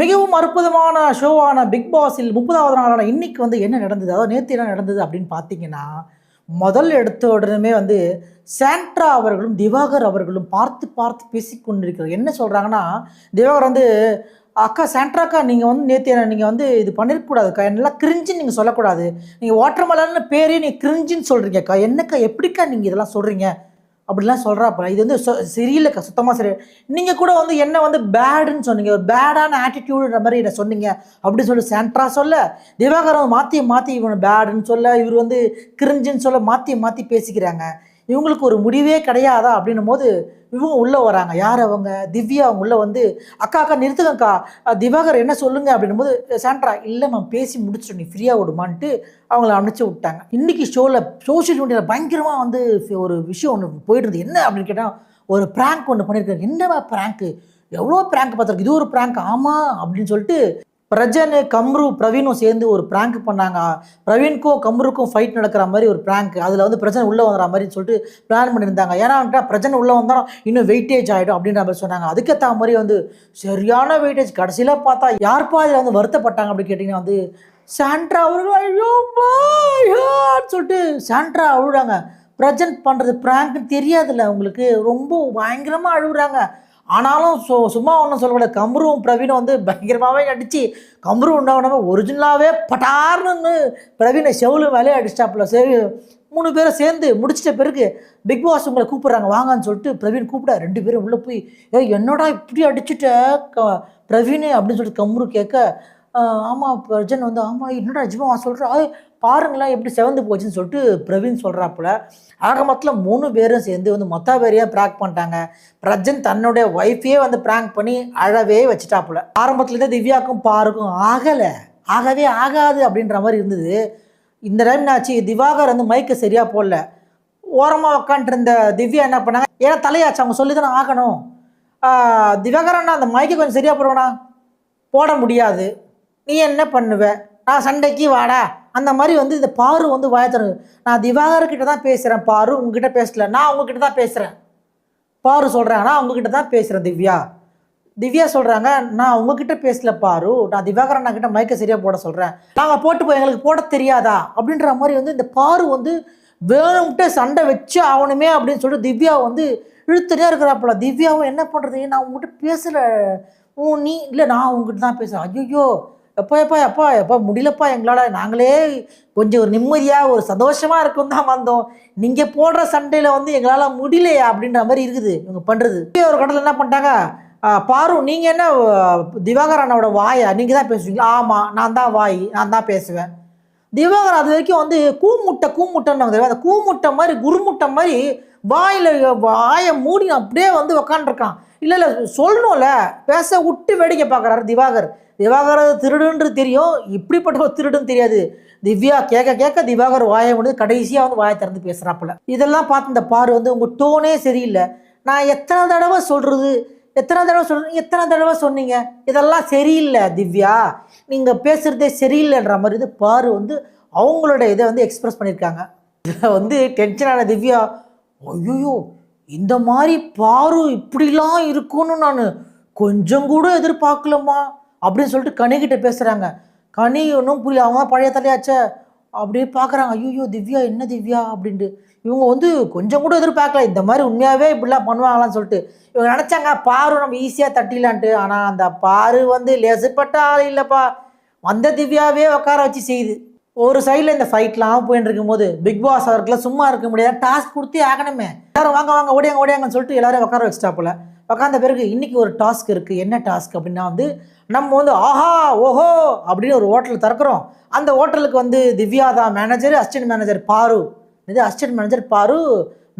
மிகவும் அற்புதமான ஷோவான பிக் பாஸில் முப்பதாவது நாளான இன்னைக்கு வந்து என்ன நடந்தது? அதாவது நேற்று என்ன நடந்தது அப்படின்னு பார்த்தீங்கன்னா முதல் எடுத்த உடனே வந்து சாண்ட்ரா அவர்களும் திவாகர் அவர்களும் பார்த்து பார்த்து பேசிக்கொண்டிருக்கிறார் என்ன சொல்கிறாங்கன்னா திவாகர் வந்து அக்கா சாண்ட்ராக்கா நீங்கள் வந்து நேற்று என்ன நீங்கள் வந்து இது பண்ணிருக்கக்கூடாதுக்கா என்னெல்லாம் கிரிஞ்சின்னு நீங்கள் சொல்லக்கூடாது. நீங்கள் வாட்டர்மலன்னு பேரே நீங்கள் கிரிஞ்சின்னு சொல்கிறீங்கக்கா என்னக்கா எப்படிக்கா நீங்கள் இதெல்லாம் சொல்கிறீங்க அப்படிலாம் சொல்கிறாப்பா இது வந்து சொ- சரியில்லைக்கா சுத்தமாக சரி நீங்கள் கூட வந்து என்ன வந்து பேடுன்னு சொன்னீங்க. ஒரு பேடான ஆட்டிடியூடுன்ற மாதிரி என்ன சொன்னீங்க? அப்படி சொல்லி சென்ட்ரா சொல்ல திவாகரன் மாற்றி மாற்றி இவன் பேடுன்னு சொல்ல இவர் வந்து கிரிஞ்சுன்னு சொல்ல மாற்றி மாற்றி பேசிக்கிறாங்க. இவங்களுக்கு ஒரு முடிவே கிடையாதா அப்படின்னும் போது இவங்க உள்ளே வராங்க. யார் அவங்க? திவ்யா அவங்க உள்ளே வந்து அக்கா அக்கா நிறுத்துங்கக்கா. திவாகர் என்ன சொல்லுங்க? அப்படின்னும் போது சாண்ட்ரா இல்லை மேம் பேசி முடிச்சிட்டு நீ ஃப்ரீயாக விடுமான்ட்டு அவங்கள அனுப்பிச்சு விட்டாங்க. இன்றைக்கி ஷோவில் சோஷியல் மீடியாவில் பயங்கரமாக வந்து ஒரு விஷயம் ஒன்று போயிட்டு இருந்தது என்ன அப்படின்னு கேட்டால் ஒரு ப்ராங்க் ஒன்று பண்ணியிருக்காரு என்னவா ப்ராங்க்கு எவ்வளோ ப்ராங்க் பார்த்துருக்கு இது ஒரு ப்ராங்க் ஆமாம் அப்படின்னு சொல்லிட்டு பிரஜனு கம்ரு பிரவீனும் சேர்ந்து ஒரு ப்ராங்க் பண்ணாங்க. பிரவீனுக்கும் கம்ருக்கும் ஃபைட் நடக்கிற மாதிரி ஒரு ப்ராங்க் அதில் வந்து பிரஜன் உள்ளே வந்துற மாதிரி சொல்லிட்டு பிளான் பண்ணியிருந்தாங்க. ஏன்னா பிரஜன் உள்ளே வந்தாலும் இன்னும் வெயிட்டேஜ் ஆகிடும் அப்படின்ற மாதிரி சொன்னாங்க. அதுக்கேற்ற மாதிரி வந்து சரியான வெயிட்டேஜ் கடைசியில் பார்த்தா யார்ப்பா இதில் வந்து வருத்தப்பட்டாங்க அப்படின்னு கேட்டிங்கன்னா வந்து சாண்ட்ரா அவர்கள் ஐயோ சொல்லிட்டு சாண்ட்ரா அழுகுறாங்க. பிரஜன் பண்ணுறது ப்ராங்க்னு தெரியாதுல்ல. உங்களுக்கு ரொம்ப பயங்கரமாக அழுகுறாங்க. ஆனாலும் சோ சும்மா ஒன்றும் சொல்லக்கூடாது கம்ருவும் பிரவீனும் வந்து பயங்கரமாகவே அடித்து கம்ரு உண்டாவனவே ஒரிஜினலாகவே பட்டார்னு பிரவீனை செவுలు வேலையை அடிச்சிட்டாப்புல. சரி மூணு பேரும் சேர்ந்து முடிச்சிட்ட பிறகு பிக் பாஸ் உங்களை கூப்பிட்றாங்க வாங்கன்னு சொல்லிட்டு பிரவீன் கூப்பிட ரெண்டு பேரும் உள்ளே போய் ஏ என்னடா இப்படி அடிச்சுட்ட? க பிரவீன் அப்படின்னு சொல்லிட்டு கம்ரு கேட்க ஆமாம் பிரஜன் வந்து ஆமாம் என்னடா நிஜமா சொல்கிறா பாருங்களேன் எப்படி செவந்து போச்சுன்னு சொல்லிட்டு பிரவீன் சொல்கிறாப்புல ஆக மொத்தத்தில் மூணு பேரும் சேர்ந்து வந்து மொத்த பேரையாக ப்ராங்க் பண்ணிட்டாங்க. பிரஜன் தன்னுடைய ஒய்ஃபையே வந்து ப்ராங்க் பண்ணி அழவே வச்சுட்டாப்புல. ஆரம்பத்துலேருந்தே திவ்யாக்கும் பாருக்கும் ஆகலை. ஆகவே ஆகாது அப்படின்ற மாதிரி இருந்தது. இந்த டைம் என்னாச்சு? திவாகர் வந்து மைக்கை சரியாக போடல. ஓரமாக உட்காந்துருந்த திவ்யா என்ன பண்ணாங்க? ஏன்னா தலையாச்சு? அவங்க சொல்லி தானே ஆகணும் திவாகர் அண்ணா அந்த மைக்கை கொஞ்சம் சரியாக போடுவேண்ணா போட முடியாது. நீ என்ன பண்ணுவ? நான் சண்டைக்கு வாடா. அந்த மாதிரி வந்து இந்த பாரு வந்து வாயத்தரு நான் திவாகர்கிட்ட தான் பேசுகிறேன் பாரு. உங்ககிட்ட பேசல. நான் உங்ககிட்ட தான் பேசுகிறேன் பாரு சொல்கிறேன் நான் உங்ககிட்ட தான் பேசுகிறேன் திவ்யா. திவ்யா சொல்கிறாங்க நான் உங்ககிட்ட பேசல பாரு. நான் திவாகர் அண்ணா கிட்ட மைக்கை சரியாக போட சொல்கிறேன் நாங்கள் போட்டு போய் எங்களுக்கு போட தெரியாதா? அப்படின்ற மாதிரி வந்து இந்த பாரு வந்து வேணும்ட்டு சண்டை வச்சு ஆகணுமே அப்படின்னு சொல்லிட்டு திவ்யா வந்து இழுத்துட்டே இருக்கிறாப்புல திவ்யாவும் என்ன பண்ணுறது நான் உங்ககிட்ட பேசலை. ஓ நீ இல்லை நான் உங்ககிட்ட தான் பேசுகிறேன் ஐயோ எப்பா எப்பா எப்பா எப்பா முடியலப்பா எங்களால். நாங்களே கொஞ்சம் ஒரு நிம்மதியாக ஒரு சந்தோஷமாக இருக்கும் தான் வந்தோம். நீங்கள் போடுற சண்டையில் வந்து எங்களால் முடியலையா அப்படின்ற மாதிரி இருக்குது இவங்க பண்ணுறது ஒரு கடத்தில் என்ன பண்ணிட்டாங்க? ஆ, பாரு நீங்கள் என்ன திவாகர் அண்ணாவோட வாயா? நீங்கள் தான் பேசுவீங்களா? ஆமாம் நான் தான் வாய் நான் தான் பேசுவேன். திவாகர் அது வரைக்கும் வந்து கூமுட்டை கூமுட்டைன்னு தெரியும்? அந்த கூமுட்டை மாதிரி குருமுட்டை மாதிரி வாயில் வாயை மூடி அப்படியே வந்து உக்காண்டிருக்கான் இல்லை இல்லை சொல்லணும்ல. பேச விட்டு வேடிக்கை பார்க்குறாரு திவாகர். திவாகர் திருடுன்றது தெரியும். இப்படிப்பட்ட ஒரு திருடுன்னு தெரியாது. திவ்யா கேட்க கேட்க திவாகர் வாயை முடிஞ்சு கடைசியாக வந்து வாயை திறந்து பேசுகிறாப்புல இதெல்லாம் பார்த்து இந்த பாரு வந்து உங்கள் டோனே சரியில்லை. நான் எத்தனை தடவை சொல்கிறது எத்தனை தடவை சொல்கிறீங்க எத்தனை தடவை சொன்னீங்க? இதெல்லாம் சரியில்லை திவ்யா. நீங்கள் பேசுகிறதே சரியில்லைன்ற மாதிரி இது பாரு வந்து அவங்களோட இதை வந்து எக்ஸ்ப்ரெஸ் பண்ணியிருக்காங்க. இதில் வந்து டென்ஷனான திவ்யா ஐயோ இந்த மாதிரி பாரு இப்படிலாம் இருக்கும்னு நான் கொஞ்சம் கூட எதிர்பார்க்கலம்மா. அப்படின்னு சொல்லிட்டு கனிகிட்ட பேசுகிறாங்க கனி ஒன்றும் புரியல. அவங்க தான் பழைய தலையாச்சே. அப்படியே பார்க்குறாங்க ஐயோ திவ்யா என்ன திவ்யா அப்படின்ட்டு. இவங்க வந்து கொஞ்சம் கூட எதிர்பார்க்கல. இந்த மாதிரி உண்மையாகவே இப்படிலாம் பண்ணுவாங்களான்னு சொல்லிட்டு. இவங்க நினச்சாங்க பாரு நம்ம ஈஸியாக தட்டிடலான்ட்டு. ஆனால் அந்த பாரு வந்து லேசுப்பட்ட ஆள் இல்லைப்பா. வந்த திவ்யாவே உட்கார வச்சு செய்யுது. ஒரு சைடில் இந்த ஃபைட்லாம் போயிட்டு இருக்கும்போது பிக் பாஸ் அவருக்குலாம் சும்மா இருக்க முடியாது டாஸ்க் கொடுத்தே ஆகணுமே. எல்லாரும் வாங்க வாங்க ஓடியாங்க ஓடியாங்கன்னு சொல்லிட்டு எல்லாரும் உட்கார வச்சிட்டாப்புல உட்காந்த பிறகு இன்றைக்கி ஒரு டாஸ்க் இருக்குது என்ன டாஸ்க் அப்படின்னா வந்து நம்ம வந்து ஆஹா ஓஹோ அப்படின்னு ஒரு ஹோட்டல் திறக்கிறோம். அந்த ஹோட்டலுக்கு வந்து திவ்யா தான் மேனேஜர் அசிஸ்டன்ட் மேனேஜர் பாரு. இது அசிஸ்டன்ட் மேனேஜர் பாரு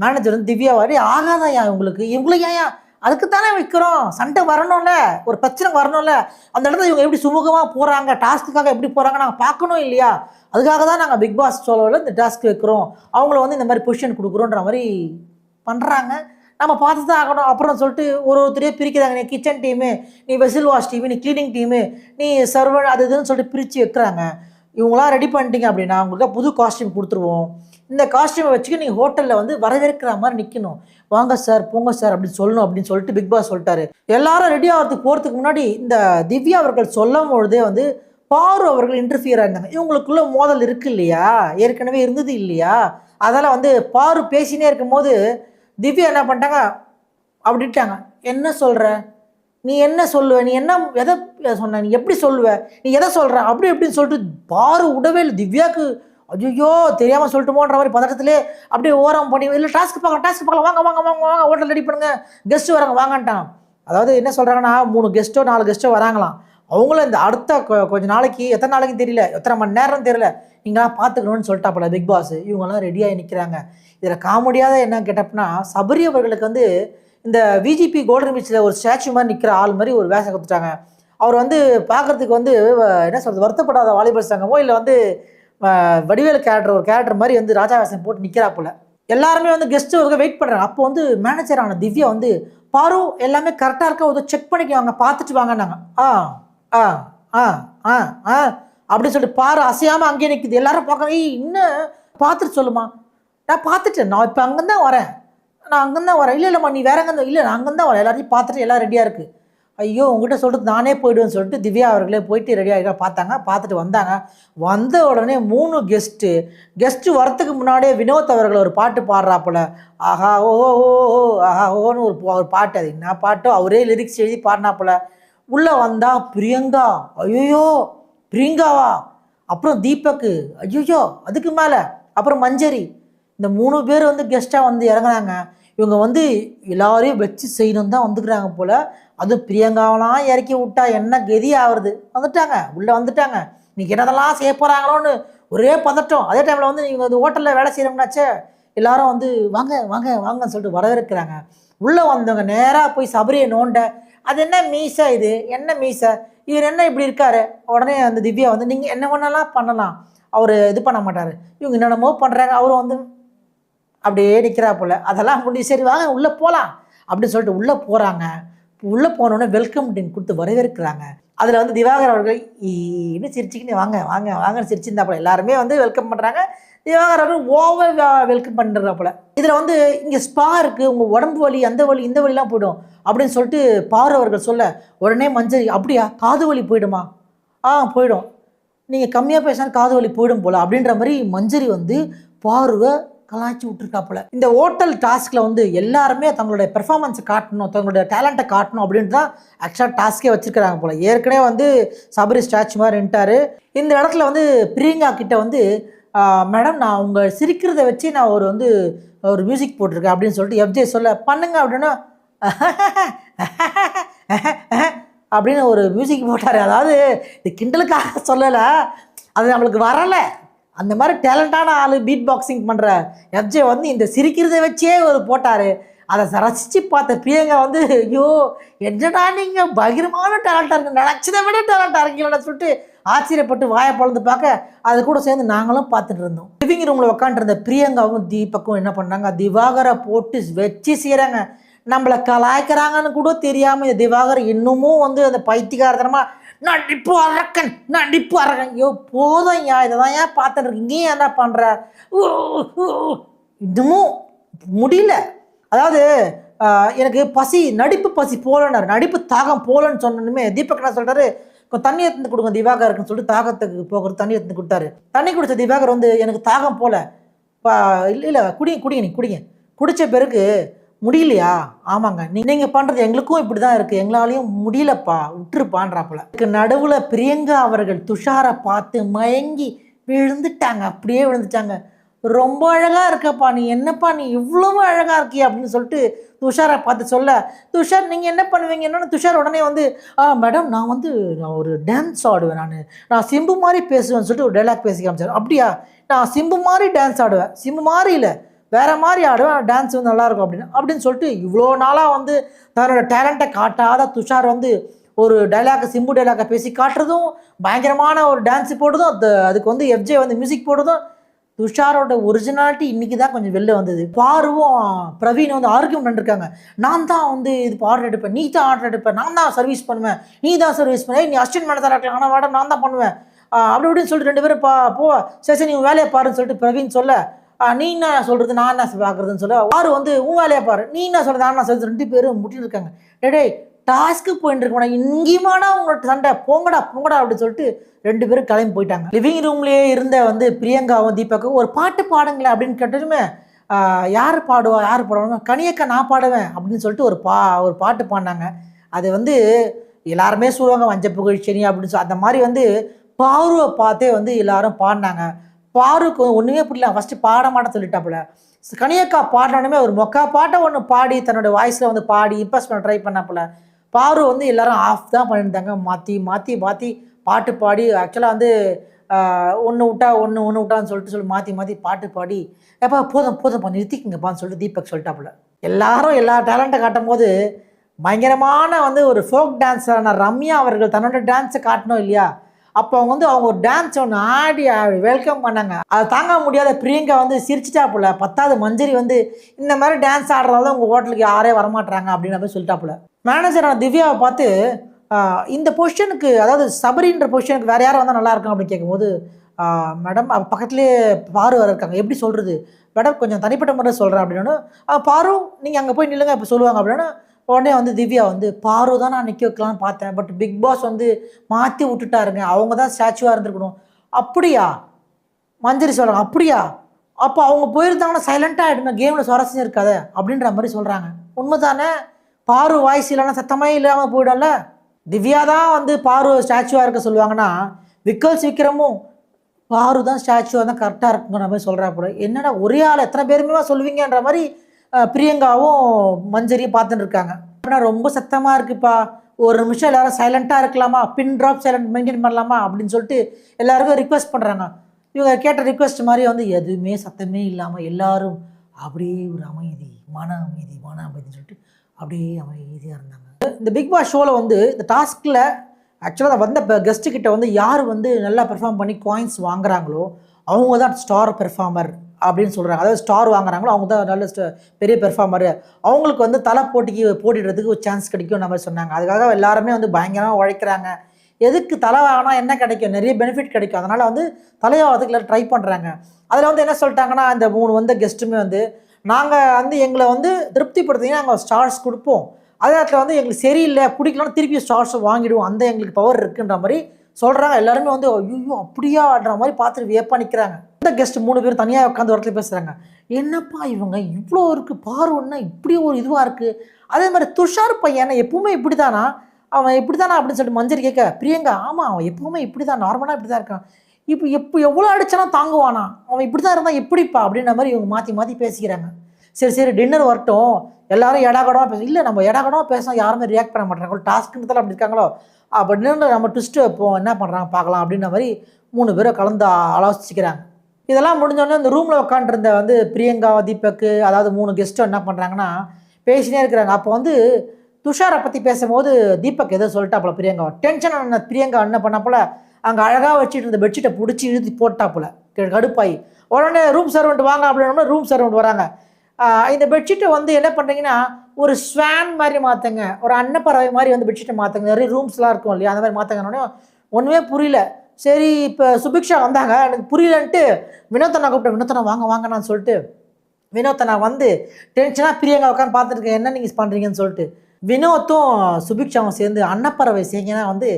மேனேஜர் வந்து திவ்யா வாரி ஆகாதான் உங்களுக்கு இவங்களுக்கு. ஏன் அதுக்கு தானே வைக்கிறோம். சண்டை வரணும்ல. ஒரு பிரச்சனை வரணும்ல. அந்த இடத்துல இவங்க எப்படி சுமூகமாக போகிறாங்க டாஸ்க்குக்காக எப்படி போகிறாங்க நாங்கள் பார்க்கணும் இல்லையா? அதுக்காக தான் நாங்கள் பிக் பாஸ் சோலோவில் இந்த டாஸ்க் வைக்கிறோம். அவங்கள வந்து இந்த மாதிரி பொசிஷன் கொடுக்குறோன்ற மாதிரி பண்ணுறாங்க நம்ம பார்த்து தான் ஆகணும் அப்புறம் சொல்லிட்டு ஒரு ஒருத்தரையே பிரிக்கிறாங்க. நீ கிச்சன் டீமு நீ வெசில் வாஷ் டீமு நீ க்ளீனிங் டீமு நீ சர்வர் அது இதுன்னு சொல்லிட்டு பிரித்து வைக்கிறாங்க. இவங்களாம் ரெடி பண்ணிட்டீங்க அப்படின்னா உங்களுக்கு புது காஸ்டியூம் கொடுத்துருவோம். இந்த காஸ்டியூமை வச்சுக்க நீங்கள் ஹோட்டலில் வந்து வரவேற்கிற மாதிரி நிற்கணும் வாங்க சார் போங்க சார் அப்படின்னு சொல்லணும் அப்படின்னு சொல்லிட்டு பிக் பாஸ் சொல்லிட்டாரு. எல்லாரும் ரெடி ஆகிறதுக்கு போகிறதுக்கு முன்னாடி இந்த திவ்யா அவர்கள் சொல்லும் பொழுதே வந்து பாரு அவர்கள் இன்டர்ஃபியர் ஆயிருந்தாங்க இவங்களுக்குள்ள மோதல் இருக்கு இல்லையா? ஏற்கனவே இருந்தது இல்லையா? அதெல்லாம் வந்து பாரு பேசினே இருக்கும்போது திவ்யா என்ன பண்ணிட்டாங்க? அப்படிட்டாங்க என்ன சொல்கிற நீ என்ன சொல்லுவ? நீ என்ன எதை சொன்ன? நீ எப்படி சொல்லுவ? நீ எதை சொல்கிற அப்படி இப்படின்னு சொல்லிட்டு பாரு விடவே இல்லை. திவ்யாவுக்கு ஐயோ தெரியாமல் சொல்லிட்டுமோன்ற மாதிரி பதட்டத்திலே அப்படியே ஓரம் பண்ணி இல்லை டாஸ்க் பார்க்கலாம் டாஸ்க் பார்க்கலாம். வாங்க வாங்க வாங்க வாங்க. ஹோட்டல் ரெடி பண்ணுங்க. கெஸ்ட்டு வராங்க வாங்கன்ட்டான். அதாவது என்ன சொல்கிறாங்கன்னா மூணு கெஸ்ட்டோ நாலு கெஸ்ட்டோ வராங்களாம். அவங்களும் இந்த அடுத்த கொஞ்ச நாளைக்கு எத்தனை நாளைக்கு தெரியல எத்தனை மணி நேரம் தெரியல நீங்களாம் பார்த்துக்கணும்னு சொல்லிட்டாப்பல பிக் பாஸ் இவங்கெல்லாம் ரெடியாகி நிற்கிறாங்க இதில் காமெடியாத என்ன கேட்டப்பனா சபரி அவர்களுக்கு வந்து இந்த விஜிபி கோல்டன் பீச்சில் ஒரு ஸ்டாச்சு மாதிரி நிற்கிற ஆள் மாதிரி ஒரு வேஷம் கொடுத்துட்டாங்க. அவர் வந்து பார்க்கறதுக்கு வந்து என்ன சொல்கிறது வருத்தப்படாத வாலிபர் சங்கமோ இல்லை வந்து வடிவேல் கேரக்டர் ஒரு கேரக்டர் மாதிரி வந்து ராஜா வேஷம் போட்டு நிற்கிறா போல. எல்லாருமே வந்து கெஸ்ட்டு ஒரு வெயிட் பண்ணுறாங்க அப்போ வந்து மேனேஜரான திவ்யா வந்து பாரு எல்லாமே கரெக்டாக இருக்கா ஒரு செக் பண்ணிக்குவாங்க பார்த்துட்டு வாங்கன்னாங்க. ஆ. ஆ ஆ ஆ ஆ அப்படின்னு சொல்லிட்டு பாரு அசையாமல் அங்கேயே நிற்குது எல்லாரும் பார்க்க ஏய் இன்னும் பார்த்துட்டு சொல்லுமா. நான் பார்த்துட்டேன். நான் இப்போ அங்கே தான் வரேன். நான் அங்கே தான் வரேன். இல்லை இல்லைம்மா நீ வேற எங்கே இல்லை நான் அங்கே தான் வரேன். எல்லாரையும் பார்த்துட்டு எல்லாம் ரெடியாக இருக்குது ஐயோ உங்ககிட்ட சொல்லிட்டு நானே போயிடுவேன்னு சொல்லிட்டு திவ்யா அவர்களே போயிட்டு ரெடி ரெடியாக பார்த்தாங்க. பார்த்துட்டு வந்தாங்க. வந்த உடனே மூணு கெஸ்ட்டு கெஸ்ட்டு வரத்துக்கு முன்னாடியே வினோத் அவர்கள் ஒரு பாட்டு பாடுறாப்புல. ஆஹா ஓ ஓ ஓ, ஆஹா ஓன்னு ஒரு பா- ஒரு பாட்டு. அது என்ன பாட்டோ அவரே லிரிக்ஸ் எழுதி பாடினாப்புல. உள்ளே வந்தா பிரியங்கா. ஐயோ பிரியங்காவா? அப்புறம் தீபக்கு ஐயோ அதுக்கு மேலே. அப்புறம் மஞ்சரி. இந்த மூணு பேர் வந்து கெஸ்ட்டாக வந்து இறங்குறாங்க. இவங்க வந்து எல்லாரையும் வச்சு செய்யணும் தான் வந்துக்கிறாங்க போல். அதுவும் பிரியங்காவெல்லாம் இறக்கி விட்டா என்ன கதி ஆகுறது? வந்துட்டாங்க. உள்ளே வந்துட்டாங்க. இன்றைக்கி என்னதெல்லாம் செய்ய போகிறாங்களோன்னு ஒரே பதட்டம். அதே டைமில் வந்து நீங்கள் வந்து ஹோட்டலில் வேலை செய்கிறோம்னாச்சே எல்லாரும் வந்து வாங்க வாங்க வாங்கன்னு சொல்லிட்டு வரவேற்கிறாங்க. உள்ளே வந்தவங்க நேராக போய் சபரியை நோண்ட அது என்ன மீசா இது? என்ன மீசா? இவர் என்ன இப்படி இருக்காரு? உடனே அந்த திவ்யா வந்து நீங்கள் என்ன வேணாலாம் பண்ணலாம். அவர் இது பண்ண மாட்டார். இவங்க என்னென்னமோ பண்ணுறாங்க அவரும் வந்து அப்படியே நிற்கிறா போல். அதெல்லாம் முடிஞ்சு சரி வாங்க உள்ளே போகலாம் அப்படின்னு சொல்லிட்டு உள்ளே போகிறாங்க உள்ளே போனோடனே வெல்கம் டின் கொடுத்து வரவேற்கிறாங்க. அதில் வந்து திவாகர் அவர்கள் ஈன்னு சிரிச்சுக்கின்னு வாங்க வாங்க வாங்கன்னு சிரிச்சிருந்தாப்புல. எல்லாருமே வந்து வெல்கம் பண்ணுறாங்க விவகாரம் ஓவர் வெல்கம் பண்ணுறாப்புல இதில் வந்து இங்கே ஸ்பா இருக்குது உங்கள் உடம்பு வலி அந்த வலி இந்த வலிலாம் போயிடும் அப்படின்னு சொல்லிட்டு பாரு அவர்கள் சொல்ல உடனே மஞ்சள் அப்படியா? காது வலி போயிடுமா? ஆ போயிடும். நீங்கள் கம்மியாக பேசினா காது வலி போயிடும் போல. அப்படின்ற மாதிரி மஞ்சரி வந்து பார்வை கலாய்ச்சி விட்டுருக்காப்புல. இந்த ஹோட்டல் டாஸ்கில் வந்து எல்லாருமே தங்களுடைய பெர்ஃபார்மன்ஸை காட்டணும் தங்களுடைய டேலண்ட்டை காட்டணும் அப்படின்ட்டு தான் ஆக்சுவலாக டாஸ்கே வச்சுருக்கிறாங்க போல. ஏற்கனவே வந்து சபரி ஸ்டாச்சு மாதிரி நின்ட்டார். இந்த இடத்துல வந்து பிரியங்கா கிட்ட வந்து மேடம் நான் உங்கள் சிரிக்கிறத வச்சு நான் ஒரு வந்து ஒரு மியூசிக் போட்டிருக்கேன் அப்படின்னு சொல்லிட்டு எஃப்ஜே சொல்ல பண்ணுங்க அப்படின்னா அப்படின்னு ஒரு மியூசிக் போட்டார். அதாவது இது கிண்டலுக்காக சொல்லலை. அது நம்மளுக்கு வரலை. அந்த மாதிரி டேலண்டான ஆள் பீட் பாக்ஸிங் பண்ணுற எஃப்ஜே வந்து இந்த சிரிக்கிறத வச்சே ஒரு போட்டார். அதை ரசித்து பார்த்த பிரியங்கா வந்து ஐயோ என்னடா நீங்கள் பகிரமான டேலண்டாக இருக்கு நினச்சதை விட டேலண்டாக இருக்கீங்களா சொல்லிட்டு ஆச்சரியப்பட்டு வாயை பழந்து பார்க்க அது கூட சேர்ந்து நாங்களும் பார்த்துட்டு இருந்தோம். லிவிங் ரூமில் உட்காந்துருந்த பிரியங்காவும் தீபக்கும் என்ன பண்ணாங்க? திவாகரை போட்டு வச்சு செய்கிறாங்க நம்மளை கலாய்க்கிறாங்கன்னு கூட தெரியாமல் இந்த திவாகர் இன்னமும் வந்து அந்த பைத்தியகாரத்தனமாக நடிப்பு அரக்கன் நடிப்பு அரக்கன். ஐயோ போதும் ஐயா இதை தான் ஏன் பார்த்துட்டு இருக்கீங்க? ஏன் என்ன பண்ணுற இன்னமும் முடியல. அதாவது எனக்கு பசி நடிப்பு பசி போலன்னாரு. நடிப்பு தாகம் போலன்னு சொன்னனுமே தீபக் என்ன சொல்கிறாரு தண்ணி எடுத்து கொடுங்க திவாகருக்குன்னு சொல்லிட்டு தாகத்துக்கு போகிறது தண்ணி எடுத்து கொடுத்தாரு. தண்ணி குடித்த திவாகர் வந்து எனக்கு தாகம் போல. பா இல்லை இல்லை குடிங்க குடிங்க நீ குடிங்க. குடிச்ச பிறகு முடியலையா? ஆமாங்க. நீ நீங்கள் பண்ணுறது எங்களுக்கும் இப்படி தான் இருக்குது எங்களாலையும் முடியலப்பா விட்டுருப்பான்றாப்புல இதுக்கு நடுவில் பிரியங்கா அவர்கள் துஷாரை பார்த்து மயங்கி விழுந்துட்டாங்க. அப்படியே விழுந்துட்டாங்க. ரொம்ப அழகாக இருக்கப்பா. நீ என்னப்பா நீ இவ்வளவு அழகாக இருக்கிய அப்படின்னு சொல்லிட்டு துஷாரை பார்த்து சொல்ல துஷார் நீங்கள் என்ன பண்ணுவீங்க? என்னன்னு துஷார் உடனே வந்து ஆ மேடம் நான் வந்து நான் ஒரு டான்ஸ் ஆடுவேன் நான். நான் சிம்பு மாதிரி பேசுவேன்னு சொல்லிட்டு ஒரு டைலாக் பேசி காமிச்சார். அப்படியா? நான் சிம்பு மாதிரி டான்ஸ் ஆடுவேன். சிம்பு மாதிரி இல்லை. வேறு மாதிரி ஆடுவேன். டான்ஸ் வந்து நல்லாயிருக்கும் அப்படின்னு. அப்படின்னு சொல்லிட்டு இவ்வளோ நாளாக வந்து தன்னோட டேலண்ட்டை காட்டாத துஷார் வந்து ஒரு டைலாக சிம்பு டைலாக்கை பேசி காட்டுறதும் பயங்கரமான ஒரு டான்ஸ் போடுறதும் அது அதுக்கு வந்து எஃப்ஜே வந்து மியூசிக் போடுறதும் துஷாரோட ஒரிஜினாலிட்டி இன்னைக்கு தான் கொஞ்சம் வெளில வந்தது. பாருவும். பிரவீன் வந்து ஆர்கியூம் பண்ணிருக்காங்க. நான் தான் வந்து இது ஆர்டர் எடுப்பேன். நீ தான் ஆர்டர் எடுப்பேன். நான் தான் சர்வீஸ் பண்ணுவேன். நீ தான் சர்வீஸ் பண்ணுவேன் நீ அசிஸ்டன்ட் மேனேஜர் இருக்கலாம் ஆனால் மேடம் நான் தான் பண்ணுவேன். அப்படி இப்படின்னு சொல்லிட்டு ரெண்டு பேரும் பா போ சரி சரி நீ உன் வேலையை பாருன்னு சொல்லிட்டு பிரவீன் சொல்ல நீ என்ன சொல்கிறது நான் என்ன பார்க்குறதுன்னு சொல்ல ஆறு வந்து உன் வேலையை பாரு. நீ என்ன சொல்கிறது நான் என்ன சொல்கிறது ரெண்டு பேரும் முட்டிட்டு இருக்காங்க. டேய் டேய் டாஸ்க்கு போயிட்டு இருக்கோம் இங்கேயுமாடா உங்களோட சண்டை போங்கடா போங்கடா அப்படின்னு சொல்லிட்டு ரெண்டு பேரும் கிளம்பி போயிட்டாங்க. லிவிங் ரூம்லேயே இருந்த வந்து பிரியங்காவும் தீபக்கும் ஒரு பாட்டு பாடுங்களேன் அப்படின்னு கேட்டதுமே யார் பாடுவா யார் பாடுவாங்க? கனியக்கா நான் பாடுவேன் அப்படின்னு சொல்லிட்டு ஒரு பா ஒரு பாட்டு பாடினாங்க. அது வந்து எல்லாருமே சொல்லுவாங்க வஞ்ச புகழ்ச்சனி அப்படின்னு சொல்லி அந்த மாதிரி வந்து பாருவை பார்த்தே வந்து எல்லாரும் பாடினாங்க. பாருக்கு ஒன்றுமே புரியல. ஃபஸ்ட்டு பாட மாட்டேன் சொல்லிட்டாப்புல. கனியக்கா பாடினோடனே ஒரு மொக்கா பாட்டை ஒன்று பாடி தன்னோட வாய்ஸில் வந்து பாடி இம்ப்ரெஸ் பண்ண ட்ரை பண்ணாப்புல. பாரு வந்து எல்லாரும் ஆஃப் தான் பண்ணியிருந்தாங்க. மாற்றி மாற்றி மாற்றி பாட்டு பாடி ஆக்சுவலாக வந்து ஒன்று விட்டா ஒன்று ஒன்று விட்டான்னு சொல்லிட்டு சொல்லி மாற்றி மாற்றி பாட்டு பாடி எப்போ போதும் போதும்ப்பா நிறுத்திக்கங்கப்பான்னு சொல்லிட்டு தீபக் சொல்லிட்டாப்புல. எல்லாரும் எல்லா டேலண்ட்டை காட்டும் போது பயங்கரமான வந்து ஒரு ஃபோக் டான்ஸரான ரம்யா அவர்கள் தன்னோட டான்ஸை காட்டணும் இல்லையா? அப்போ அவங்க வந்து அவங்க ஒரு டான்ஸ் ஒன்று ஆடி வெல்கம் பண்ணாங்க. அதை தாங்க முடியாத பிரியங்கா வந்து சிரிச்சிட்டாப்புல. பத்தாவது மஞ்சரி வந்து இந்த மாதிரி டான்ஸ் ஆடுறதால உங்கள் ஹோட்டலுக்கு யாரே வரமாட்டாங்க அப்படின்னு போய் சொல்லிட்டாப்புல. மேனேஜரான திவ்யாவை பார்த்து இந்த பொசிஷனுக்கு அதாவது சபரின்ற பொசிஷனுக்கு வேறு யாரும் வந்தால் நல்லா இருக்கும் அப்படின்னு கேட்கும்போது மேடம் பக்கத்துலேயே பாரு வர இருக்காங்க. எப்படி சொல்கிறது மேடம் கொஞ்சம் தனிப்பட்ட முறையில் சொல்கிறேன் அப்படின்னு. பாரு நீங்கள் அங்கே போய் நில்லுங்க இப்போ சொல்லுவாங்க அப்படின்னா. உடனே வந்து திவ்யா வந்து பாரு தான் நான் நிற்க வைக்கலாம்னு பார்த்தேன். பட் பிக் பாஸ் வந்து மாற்றி விட்டுட்டாருங்க. அவங்க தான் ஸ்டாச்சுவாக இருந்திருக்கணும். அப்படியா? மஞ்சரி சொல்கிறாங்க அப்படியா? அப்போ அவங்க போயிருந்தாங்கன்னா சைலண்ட்டாக ஆகிடுமே கேமில் சுவாரஸ்யம் இருக்காது அப்படின்ற மாதிரி சொல்கிறாங்க உண்மை தானே பாரு வாய்ஸ் இல்லைன்னா சத்தமே இல்லாமல் போயிடும்ல? திவ்யா தான் வந்து பாரு ஸ்டாச்சுவாக இருக்க சொல்லுவாங்கன்னா விக்கல்ஸ் விக்ரமும் பாரு தான் ஸ்டாச்சுவாக தான் கரெக்டாக இருக்குங்கிற மாதிரி சொல்கிறா கூட என்னடா ஒரே ஆள் எத்தனை பேருமே சொல்லுவீங்கன்ற மாதிரி பிரியங்காவும் மஞ்சரியும் பார்த்துட்டு இருக்காங்க. அப்படின்னா ரொம்ப சத்தமாக இருக்குப்பா. ஒரு நிமிஷம் எல்லாரும் சைலண்ட்டாக இருக்கலாமா? பின் ட்ராப் சைலண்ட் மெயின்டைன் பண்ணலாமா? அப்படின்னு சொல்லிட்டு எல்லாருக்கும் ரிக்வெஸ்ட் பண்ணுறாங்க இவங்க கேட்ட ரிக்வெஸ்ட் மாதிரி வந்து எதுவுமே சத்தமே இல்லாமல் எல்லாரும் அப்படியே ஒரு அமைதி மன அமைதி மன அமைதின்னு சொல்லிட்டு அப்படியே அமைதியாக இருந்தாங்க. இந்த பிக் பாஸ் ஷோவில் வந்து இந்த டாஸ்கில் ஆக்சுவலாக வந்த கெஸ்ட்டு கிட்ட வந்து யார் வந்து நல்லா பெர்ஃபார்ம் பண்ணி காயின்ஸ் வாங்குறாங்களோ அவங்க தான் ஸ்டார் பெர்ஃபார்மர் அப்படின்னு சொல்கிறாங்க அதாவது ஸ்டார் வாங்குறாங்களோ அவங்க தான் நல்ல பெரிய பெர்ஃபார்மர் அவங்களுக்கு வந்து தலை போட்டிக்கு போட்டிடுறதுக்கு ஒரு சான்ஸ் கிடைக்கும் நம்ம சொன்னாங்க. அதுக்காக எல்லாருமே வந்து பயங்கரமாக உழைக்கிறாங்க. எதுக்கு தலை வாங்கினா என்ன கிடைக்கும்? நிறைய பெனிஃபிட் கிடைக்கும். அதனால் வந்து தலையாவதுக்கு எல்லாரும் ட்ரை பண்ணுறாங்க அதில் வந்து என்ன சொல்லிட்டாங்கன்னா இந்த மூணு வந்த கெஸ்ட்டுமே வந்து நாங்கள் வந்து எங்களை வந்து திருப்திப்படுத்திங்கன்னா நாங்கள் ஸ்டார்ஸ் கொடுப்போம். அதே நேரத்தில் வந்து எங்களுக்கு சரியில்லை பிடிக்கலன்னா திருப்பி ஸ்டார்ஸை வாங்கிடுவோம். அந்த எங்களுக்கு பவர் இருக்குன்ற மாதிரி சொல்கிறாங்க எல்லாருமே வந்து ஐயோ அப்படியான்ற மாதிரி பார்த்துட்டு வியப்பாக நிற்கிறாங்க இந்த கெஸ்ட் மூணு பேரும் தனியாக உட்காந்து இடத்துல பேசுகிறாங்க என்னப்பா இவங்க? இவ்வளோ இருக்குது பார்வன்னா இப்படி ஒரு இதுவாக இருக்குது அதே மாதிரி துஷார் பையனை எப்பவுமே இப்படி தானா அவன் இப்படி தானா அப்படின்னு சொல்லிட்டு மஞ்சள் கேட்க பிரியங்கா ஆமாம் அவன் எப்பவுமே இப்படி தான் நார்மலாக இப்படி தான் இருக்கான். இப்போ எப்போ எவ்வளோ அடிச்சாலும் தாங்குவானா? அவன் இப்படி தான் இருந்தால் எப்படிப்பா? அப்படின்ற மாதிரி இவங்க மாற்றி மாற்றி பேசிக்கிறாங்க. சரி சரி டின்னர் வரட்டும். எல்லாரும் எடாகடமாக பேச இல்லை நம்ம எடாகடமாக பேசினா யாருமே ரியாக்ட் பண்ண மாட்டாங்க. டாஸ்க்குன்றதால அப்படி இருக்காங்களோ? அப்போ டின்னர் நம்ம ட்விஸ்ட்டு வைப்போம். என்ன பண்ணுறாங்க பார்க்கலாம் அப்படின்ற மாதிரி மூணு பேரும் கலந்து ஆலோசிச்சுக்கிறாங்க. இதெல்லாம் முடிஞ்சோடனே அந்த ரூமில் உட்காந்துருந்த வந்து பிரியங்கா தீபக்கு அதாவது மூணு கெஸ்ட்டும் என்ன பண்ணுறாங்கன்னா பேசினே இருக்கிறாங்க. அப்போ வந்து துஷாரை பற்றி பேசும்போது தீபக் எதோ சொல்லிட்டாப்புல பிரியங்கா? டென்ஷன் ஆன பிரியங்கா என்ன பண்ணாப்புல? அங்கே அழகாக வச்சுட்டு இருந்த பெட்ஷீட்டை பிடிச்சி இழுத்து போட்டாப்புல கடுப்பாயி. உடனே ரூம் சர்வெண்ட் வாங்க அப்படின்னா ரூம் சர்வெண்ட் வராங்க. இந்த பெட்ஷீட்டை வந்து என்ன பண்ணுறீங்கன்னா ஒரு ஸ்வான் மாதிரி மாற்றுங்க ஒரு அன்னப்பறவை மாதிரி வந்து பெட்ஷீட்டை மாற்றுங்க நிறைய ரூம்ஸ்லாம் இருக்கும் இல்லையா? அந்த மாதிரி மாற்றுங்கன்னு ஒன்றுமே புரியல. சரி இப்போ சுபிக்ஷா வந்தாங்க. எனக்கு புரியலன்ட்டு வினோத்தனா கூப்பிட்டேன். வினோத்தனா வாங்க வாங்கன்னு சொல்லிட்டு. வினோத்தனா வந்து டென்ஷனாக பிரியங்கா உட்காந்து பார்த்துருக்கேன் என்ன நீங்கள் பண்ணுறீங்கன்னு சொல்லிட்டு. வினோத்தும் சுபிக்ஷாவும் சேர்ந்து அன்னப்பறவை செய்யுங்கன்னா வந்து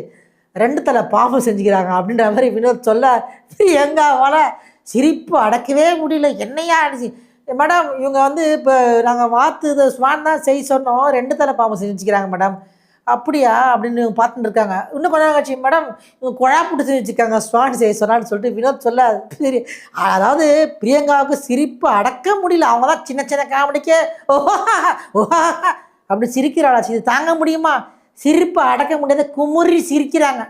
ரெண்டு தலை பாவம் செஞ்சுக்கிறாங்க அப்படின்ற மாதிரி வினோத் சொல்ல பிரியங்கா சிரிப்பு அடக்கவே முடியல. என்னையா அடிச்சு. மேடம் இவங்க வந்து இப்போ நாங்கள் வாத்து ஸ்வான் தான் செய்ய சொன்னோம். ரெண்டு தலை பாவம் செஞ்சுக்கிறாங்க மேடம். அப்படியா? அப்படின்னு இவங்க பார்த்துட்டு இருக்காங்க. இன்னும் கொஞ்ச நேரம் மேடம் இவங்க குழா போட்டு செஞ்சு வச்சுருக்காங்க ஸ்வான் செய்ய சொன்னான்னு சொல்லிட்டு வினோத் சொல்ல சரி. அதாவது பிரியங்காவுக்கு சிரிப்பு அடக்க முடியல. அவங்க தான் சின்ன சின்ன காமெடிக்கே ஓஹா ஓஹா. அப்படி சிரிக்கிறாளா இது தாங்க முடியுமா? சிரிப்பு அடக்க முடியாத குமுறி சிரிக்கிறாங்க.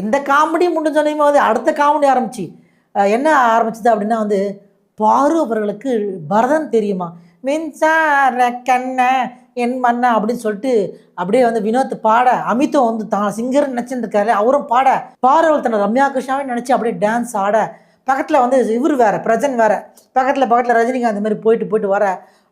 இந்த காமெடி முடிஞ்சோடனே வந்து அடுத்த காமெடி ஆரம்பிச்சு. என்ன ஆரம்பிச்சது அப்படின்னா வந்து பாரு அவர்களுக்கு பரதன் தெரியுமா? மின்சார கண்ண என் மண்ண அப்படின்னு சொல்லிட்டு அப்படியே வந்து வினோத் பாட அமித்தும் வந்து தான் சிங்கர் நினச்சிட்டு இருக்காரு அவரும் பாட பாரு அவள் தன்னை ரம்யா கிருஷ்ணாவே நினச்சி அப்படியே டான்ஸ் ஆட. பக்கத்தில் வந்து இவர் வேற பிரஜன் வேறு. பக்கத்தில் பக்கத்தில் ரஜினிகாந்த் மாதிரி போயிட்டு போயிட்டு வர.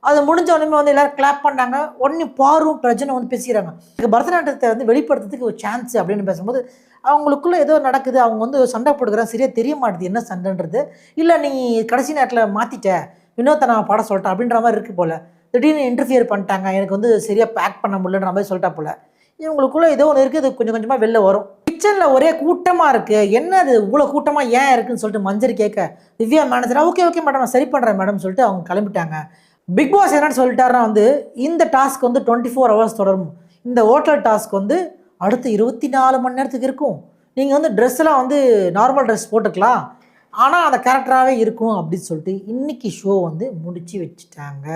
அது முடிஞ்ச உடனே வந்து எல்லோரும் கிளாப் பண்ணாங்க உடனே பாரும் பிரஜனை வந்து பேசிக்கிறாங்க. இதுக்கு பரதநாட்டியத்தை வந்து வெளிப்படுத்துறதுக்கு ஒரு சான்ஸ் அப்படின்னு பேசும்போது அவங்களுக்குள்ளே ஏதோ நடக்குது. அவங்க வந்து சண்டை போட்டுக்கிறாங்க. சரியாக தெரிய மாட்டுது. என்ன சண்டைன்றது. இல்லை நீ கடைசி நேரத்தில் மாற்றிட்ட வினோத்தை நான் பாட சொல்லிட்டேன் அப்படின்ற மாதிரி இருக்குது போல். திடீர்னு இன்டர்ஃபியர் பண்ணிட்டாங்க. எனக்கு வந்து சரியாக பேக் பண்ண முடியலன்ற மாதிரி சொல்லிட்டா போல். இவங்களுக்குள்ளே ஏதோ ஒன்று இருக்குது அது கொஞ்சம் கொஞ்சமாக வெளில வரும். கிச்சனில் ஒரே கூட்டமாக இருக்குது என்ன அது இவ்வளோ கூட்டமாக ஏன் இருக்குதுன்னு சொல்லிட்டு மஞ்சரி கேட்க Divya manager okay okay madam நான் சரி பண்ணுறேன் மேடம் சொல்லிட்டு அவங்க கிளம்பிட்டாங்க. பிக் பாஸ் என்னன்னு சொல்லிட்டாருன்னா வந்து இந்த டாஸ்க் வந்து டுவெண்ட்டி ஃபோர் ஹவர்ஸ் தொடரும். இந்த ஹோட்டல் டாஸ்க் வந்து அடுத்த இருபத்தி நாலு மணி நேரத்துக்கு இருக்கும். நீங்கள் வந்து ட்ரெஸ்ஸெலாம் வந்து நார்மல் ட்ரெஸ் போட்டுக்கலாம். ஆனால் அந்த கேரக்டராகவே இருக்கும் அப்படின்னு சொல்லிட்டு இன்றைக்கி ஷோ வந்து முடித்து வச்சுட்டாங்க.